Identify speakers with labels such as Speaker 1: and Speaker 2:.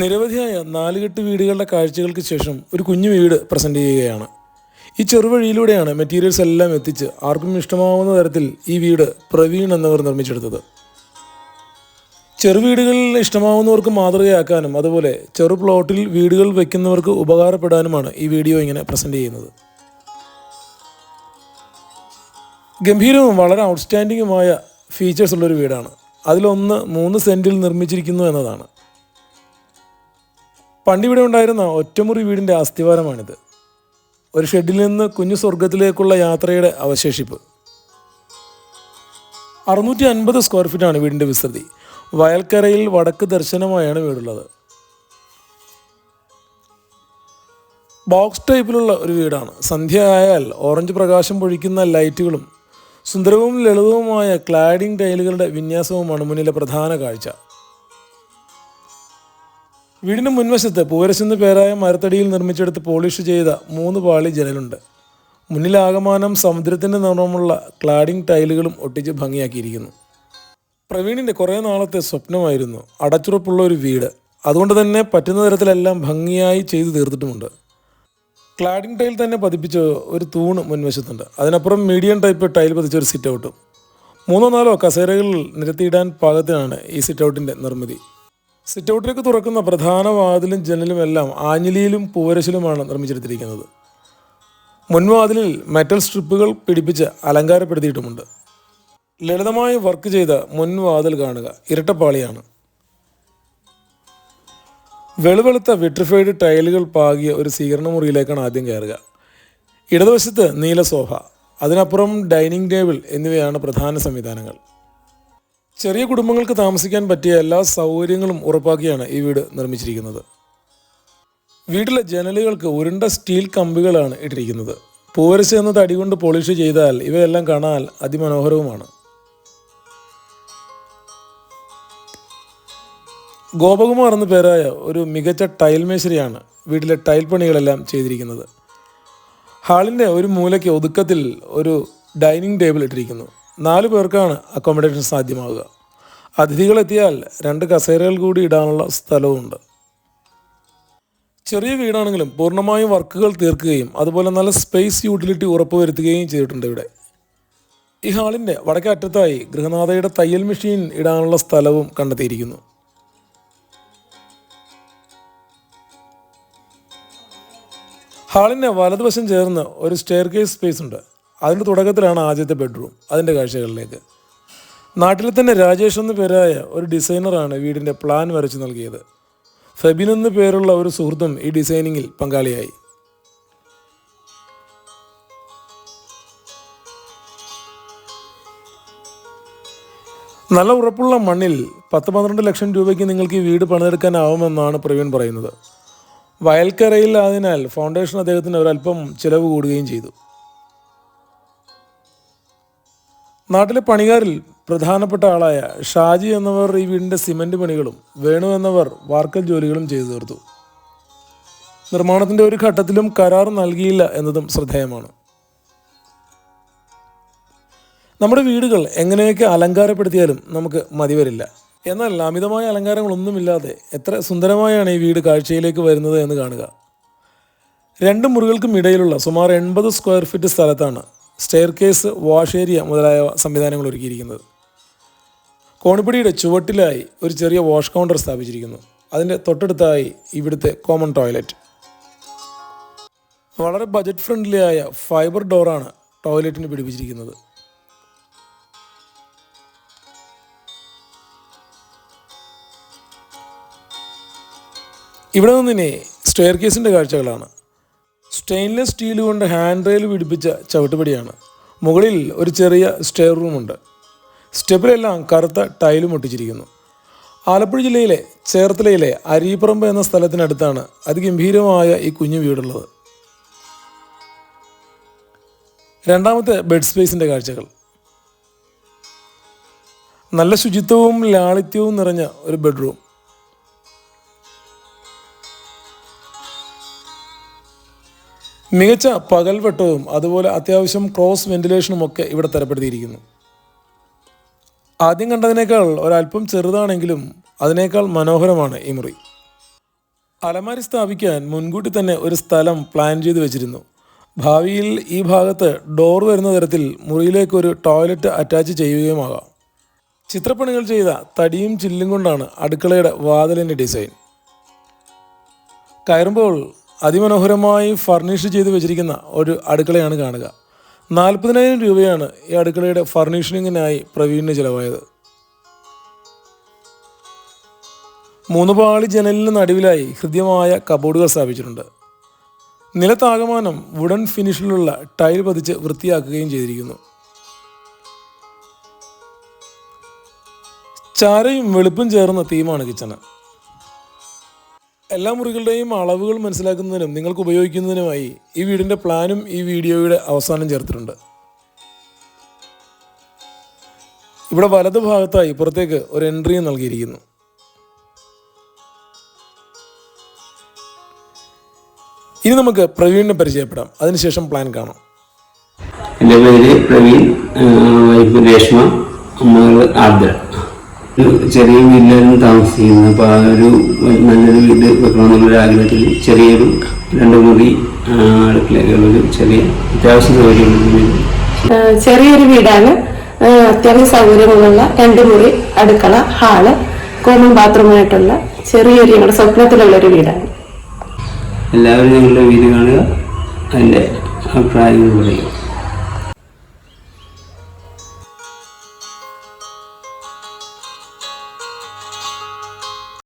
Speaker 1: നിരവധിയായ നാലുകെട്ട് വീടുകളുടെ കാഴ്ചകൾക്ക് ശേഷം ഒരു കുഞ്ഞു വീട് പ്രസന്റ് ചെയ്യുകയാണ്. ഈ ചെറുവഴിയിലൂടെയാണ് മെറ്റീരിയൽസ് എല്ലാം എത്തിച്ച് ആർക്കും ഇഷ്ടമാവുന്ന തരത്തിൽ ഈ വീട് പ്രവീൺ എന്നവർ നിർമ്മിച്ചെടുത്തത്. ചെറുവീടുകളിൽ ഇഷ്ടമാവുന്നവർക്ക് മാതൃകയാക്കാനും അതുപോലെ ചെറു പ്ലോട്ടിൽ വീടുകൾ വയ്ക്കുന്നവർക്ക് ഉപകാരപ്പെടാനുമാണ് ഈ വീഡിയോ ഇങ്ങനെ പ്രസന്റ് ചെയ്യുന്നത്. ഗംഭീരവും വളരെ ഔട്ട്സ്റ്റാൻഡിങ്ങുമായ ഫീച്ചേഴ്സ് ഉള്ളൊരു വീടാണ്. അതിലൊന്ന് മൂന്ന് സെന്റിൽ നിർമ്മിച്ചിരിക്കുന്നു എന്നതാണ്. പണ്ടിവിടെ ഉണ്ടായിരുന്ന ഒറ്റമുറി വീടിന്റെ അസ്ഥിവാരമാണിത്. ഒരു ഷെഡിൽ നിന്ന് കുഞ്ഞു സ്വർഗത്തിലേക്കുള്ള യാത്രയുടെ അവശേഷിപ്പ്. അറുന്നൂറ്റി അൻപത് സ്ക്വയർ ഫീറ്റാണ് വീടിന്റെ വിസ്തൃതി. വയൽക്കരയിൽ വടക്ക് ദർശനമായാണ് വീടുള്ളത്. ബോക്സ് ടൈപ്പിലുള്ള ഒരു വീടാണ്. സന്ധ്യ ആയാൽ ഓറഞ്ച് പ്രകാശം പൊഴിക്കുന്ന ലൈറ്റുകളും സുന്ദരവും ലളിതവുമായ ക്ലാഡിംഗ് ടൈലുകളുടെ വിന്യാസവുമാണ് മുന്നിലെ പ്രധാന കാഴ്ച. വീടിന് മുൻവശത്ത് പൂരശെന്ന് പേരായ മരത്തടിയിൽ നിർമ്മിച്ചെടുത്ത് പോളിഷ് ചെയ്ത മൂന്ന് പാളി ജനലുണ്ട്. മുന്നിലാകമാനം സമുദ്രത്തിന്റെ നിറമുള്ള ക്ലാഡിംഗ് ടൈലുകളും ഒട്ടിച്ച് ഭംഗിയാക്കിയിരിക്കുന്നു. പ്രവീണിന്റെ കുറേ നാളത്തെ സ്വപ്നമായിരുന്നു അടച്ചുറപ്പുള്ള ഒരു വീട്. അതുകൊണ്ട് തന്നെ പറ്റുന്ന തരത്തിലെല്ലാം ഭംഗിയായി ചെയ്തു തീർത്തിട്ടുമുണ്ട്. ക്ലാഡിംഗ് ടൈൽ തന്നെ പതിപ്പിച്ച ഒരു തൂണ് മുൻവശത്തുണ്ട്. അതിനപ്പുറം മീഡിയം ടൈപ്പ് ടൈൽ പതിച്ച ഒരു സിറ്റ് ഔട്ടും. മൂന്നോ നാലോ കസേരകളിൽ നിരത്തിയിടാൻ പാകത്തിനാണ് ഈ സിറ്റ് ഔട്ടിന്റെ നിർമ്മിതി. സിറ്റ് ഔട്ടിലേക്ക് തുറക്കുന്ന പ്രധാന വാതിലും ജനലും എല്ലാം ആഞ്ഞിലിയിലും പൂവരശിലുമാണ് നിർമ്മിച്ചെടുത്തിരിക്കുന്നത് മുൻവാതിലിൽ മെറ്റൽ സ്ട്രിപ്പുകൾ പിടിപ്പിച്ച് അലങ്കാരപ്പെടുത്തിയിട്ടുമുണ്ട്. ലളിതമായി വർക്ക് ചെയ്ത മുൻവാതിൽ കാണുക ഇരട്ടപ്പാളിയാണ്. വെളുവെളുത്ത വിട്രിഫൈഡ് ടൈലുകൾ പാകിയ ഒരു സ്വീകരണ മുറിയിലേക്കാണ് ആദ്യം കയറുക. ഇടതുവശത്ത് നീല സോഫ അതിനപ്പുറം ഡൈനിങ് ടേബിൾ എന്നിവയാണ് പ്രധാന സംവിധാനങ്ങൾ. ചെറിയ കുടുംബങ്ങൾക്ക് താമസിക്കാൻ പറ്റിയ എല്ലാ സൗകര്യങ്ങളും ഉറപ്പാക്കിയാണ് ഈ വീട് നിർമ്മിച്ചിരിക്കുന്നത്. വീട്ടിലെ ജനലുകൾക്ക് ഉരുണ്ട സ്റ്റീൽ കമ്പികളാണ് ഇട്ടിരിക്കുന്നത്. പൂവരശ എന്ന തടി കൊണ്ട് പോളിഷ് ചെയ്താൽ ഇവയെല്ലാം കാണാൻ അതിമനോഹരവുമാണ്. ഗോപകുമാർ എന്ന പേരായ ഒരു മികച്ച ടൈൽ മേശരിയാണ് വീട്ടിലെ ടൈൽ പണികളെല്ലാം ചെയ്തിരിക്കുന്നത്. ഹാളിന്റെ ഒരു മൂലയ്ക്ക് ഒതുക്കത്തിൽ ഒരു ഡൈനിങ് ടേബിൾ ഇട്ടിരിക്കുന്നു. നാല് പേർക്കാണ് അക്കോമഡേഷൻ സാധ്യമാവുക. അതിഥികളെത്തിയാൽ രണ്ട് കസേരകൾ കൂടി ഇടാനുള്ള സ്ഥലവുമുണ്ട്. ചെറിയ വീടാണെങ്കിലും പൂർണമായും വർക്കുകൾ തീർക്കുകയും അതുപോലെ നല്ല സ്പേസ് യൂട്ടിലിറ്റി ഉറപ്പുവരുത്തുകയും ചെയ്തിട്ടുണ്ട് ഇവിടെ. ഈ ഹാളിന്റെ വടക്കേ അറ്റത്തായി ഗൃഹനാഥയുടെ തയ്യൽ മെഷീൻ ഇടാനുള്ള സ്ഥലവും കണ്ടെത്തിയിരിക്കുന്നു. ഹാളിന്റെ വലതുവശം ചേർന്ന് ഒരു സ്റ്റെയർ കേസ് സ്പേസ് ഉണ്ട്. അതിന്റെ തുടക്കത്തിലാണ് ആദ്യത്തെ ബെഡ്റൂം അതിന്റെ കാഴ്ചകളിലേക്ക്. നാട്ടിൽ തന്നെ രാജേഷ് എന്ന പേരായ ഒരു ഡിസൈനറാണ് വീടിന്റെ പ്ലാൻ വരച്ചു നൽകിയത്. ഫെബിൻ എന്ന പേരുള്ള ഒരു സുഹൃത്തും ഈ ഡിസൈനിങ്ങിൽ പങ്കാളിയായി. നല്ല ഉറപ്പുള്ള മണ്ണിൽ പത്ത് പന്ത്രണ്ട് ലക്ഷം രൂപയ്ക്ക് നിങ്ങൾക്ക് ഈ വീട് പണിതെടുക്കാനാവുമെന്നാണ് പ്രവീൺ പറയുന്നത്. വയൽക്കരയിൽ ആയതിനാൽ ഫൗണ്ടേഷൻ അദ്ദേഹത്തിന് ഒരല്പം ചിലവ് കൂടുകയും ചെയ്തു. നാട്ടിലെ പണികാരിൽ പ്രധാനപ്പെട്ട ആളായ ഷാജി എന്നവർ ഈ വീടിന്റെ സിമന്റ് പണികളും വേണു എന്നവർ വാർക്കൽ ജോലികളും ചെയ്തു തീർത്തു. നിർമ്മാണത്തിന്റെ ഒരു ഘട്ടത്തിലും കരാർ നൽകിയില്ല എന്നതും ശ്രദ്ധേയമാണ്. നമ്മുടെ വീടുകൾ എങ്ങനെയൊക്കെ അലങ്കാരപ്പെടുത്തിയാലും നമുക്ക് മതിവരില്ല എന്നാൽ അമിതമായ അലങ്കാരങ്ങളൊന്നുമില്ലാതെ എത്ര സുന്ദരമായാണ് ഈ വീട് കാഴ്ചയിലേക്ക് വരുന്നത് എന്ന് കാണുക. രണ്ട് മുറികൾക്കും ഇടയിലുള്ള സുമാർ എൺപത് സ്ക്വയർ ഫീറ്റ് സ്ഥലത്താണ് സ്റ്റെയർ കേസ് വാഷ് ഏരിയ മുതലായ സംവിധാനങ്ങൾ ഒരുക്കിയിരിക്കുന്നത്. കോണിപ്പടിയുടെ ചുവട്ടിലായി ഒരു ചെറിയ വാഷ് കൗണ്ടർ സ്ഥാപിച്ചിരിക്കുന്നു. അതിന്റെ തൊട്ടടുത്തായി ഇവിടുത്തെ കോമൺ ടോയ്ലറ്റ് വളരെ ബജറ്റ് ഫ്രണ്ട്ലി ആയ ഫൈബർ ഡോറാണ് ടോയ്ലറ്റിന് പിടിപ്പിച്ചിരിക്കുന്നത്. ഇവിടെ നിന്നിനെ സ്റ്റെയർ കേസിന്റെ കാഴ്ചകളാണ്. സ്റ്റെയിൻലെസ് സ്റ്റീൽ കൊണ്ട് ഹാൻഡ് റെയിൽ പിടിപ്പിച്ച ചവിട്ടുപടിയാണ്. മുകളിൽ ഒരു ചെറിയ സ്റ്റെയർ റൂമുണ്ട് സ്റ്റെപ്പിലെല്ലാം കറുത്ത ടൈലും ഒട്ടിച്ചിരിക്കുന്നു. ആലപ്പുഴ ജില്ലയിലെ ചേർത്തലയിലെ അരീപ്പറമ്പ് എന്ന സ്ഥലത്തിനടുത്താണ് അതിഗംഭീരമായ ഈ കുഞ്ഞു വീടുള്ളത്. രണ്ടാമത്തെ ബെഡ് സ്പേസിന്റെ കാഴ്ചകൾ. നല്ല ശുചിത്വവും ലാളിത്യവും നിറഞ്ഞ ഒരു ബെഡ്റൂം മികച്ച പകൽ വെട്ടവും അതുപോലെ അത്യാവശ്യം ക്രോസ് വെന്റിലേഷനും ഒക്കെ ഇവിടെ തരപ്പെടുത്തിയിരിക്കുന്നു. ആദ്യം കണ്ടതിനേക്കാൾ ഒരല്പം ചെറുതാണെങ്കിലും അതിനേക്കാൾ മനോഹരമാണ് ഈ മുറി. അലമാരി സ്ഥാപിക്കാൻ മുൻകൂട്ടി തന്നെ ഒരു സ്ഥലം പ്ലാൻ ചെയ്ത് വെച്ചിരുന്നു. ഭാവിയിൽ ഈ ഭാഗത്ത് ഡോർ വരുന്ന തരത്തിൽ മുറിയിലേക്ക് ഒരു ടോയ്ലറ്റ് അറ്റാച്ച് ചെയ്യുകയുമാകാം. ചിത്രപ്പണികൾ ചെയ്ത തടിയും ചില്ലും കൊണ്ടാണ് അടുക്കളയുടെ വാതിലിന്റെ ഡിസൈൻ. കയറുമ്പോൾ അതിമനോഹരമായി ഫർണിഷ് ചെയ്ത് വെച്ചിരിക്കുന്ന ഒരു അടുക്കളയാണ് കാണുക. നാൽപ്പതിനായിരം രൂപയാണ് ഈ അടുക്കളയുടെ ഫർണിഷിങ്ങിനായി പ്രവീണിന് ചിലവായത്. മൂന്ന് പാളി ജനലിന് നടുവിലായി ഹൃദ്യമായ കബോർഡുകൾ സ്ഥാപിച്ചിട്ടുണ്ട്. നിലത്താകമാനം വുഡൻ ഫിനിഷിലുള്ള ടൈൽ പതിച്ച് വൃത്തിയാക്കുകയും ചെയ്തിരിക്കുന്നു. ചാരയും വെളുപ്പും ചേർന്ന തീമാണ് കിച്ചണ്. എല്ലാ മുറികളുടെയും അളവുകൾ മനസ്സിലാക്കുന്നതിനും നിങ്ങൾക്ക് ഉപയോഗിക്കുന്നതിനുമായി ഈ വീടിന്റെ പ്ലാനും ഈ വീഡിയോയുടെ അവസാനം ചേർത്തിട്ടുണ്ട്. ഇവിടെ വലത് ഭാഗത്തായി പുറത്തേക്ക് ഒരു എൻട്രി നൽകിയിരിക്കുന്നു. ഇനി നമുക്ക് പ്രവീണിനെ പരിചയപ്പെടാം. അതിനുശേഷം പ്ലാൻ കാണാം.
Speaker 2: എന്റെ പേര് പ്രവീൺ വൈഫ് രേഷ്മ അമ്മ ആർദ്ര. ചെറിയ വീട്ടിലായിരുന്നു താമസിക്കുന്നത് അപ്പോൾ ആ ഒരു നല്ലൊരു വീട് വെക്കണമെന്നുള്ള ആഗ്രഹത്തിൽ ചെറിയൊരു രണ്ട് മുറി ആ, അടുക്കളയൊക്കെ ഉള്ളൊരു ചെറിയ അത്യാവശ്യ സൗകര്യമുള്ള വീട്.
Speaker 3: ചെറിയൊരു വീടാണ്. അത്യാവശ്യ സൗകര്യങ്ങളുള്ള രണ്ട് മുറി അടുക്കള ഹാൾ കോമൺ ബാത്റൂമായിട്ടുള്ള ചെറിയൊരു ഞങ്ങളുടെ സ്വപ്നത്തിലുള്ള ഒരു വീടാണ്.
Speaker 2: എല്ലാവരും ഞങ്ങളുടെ വീട് കാണുക. അതിന്റെ അഭിപ്രായങ്ങൾ പറയുക.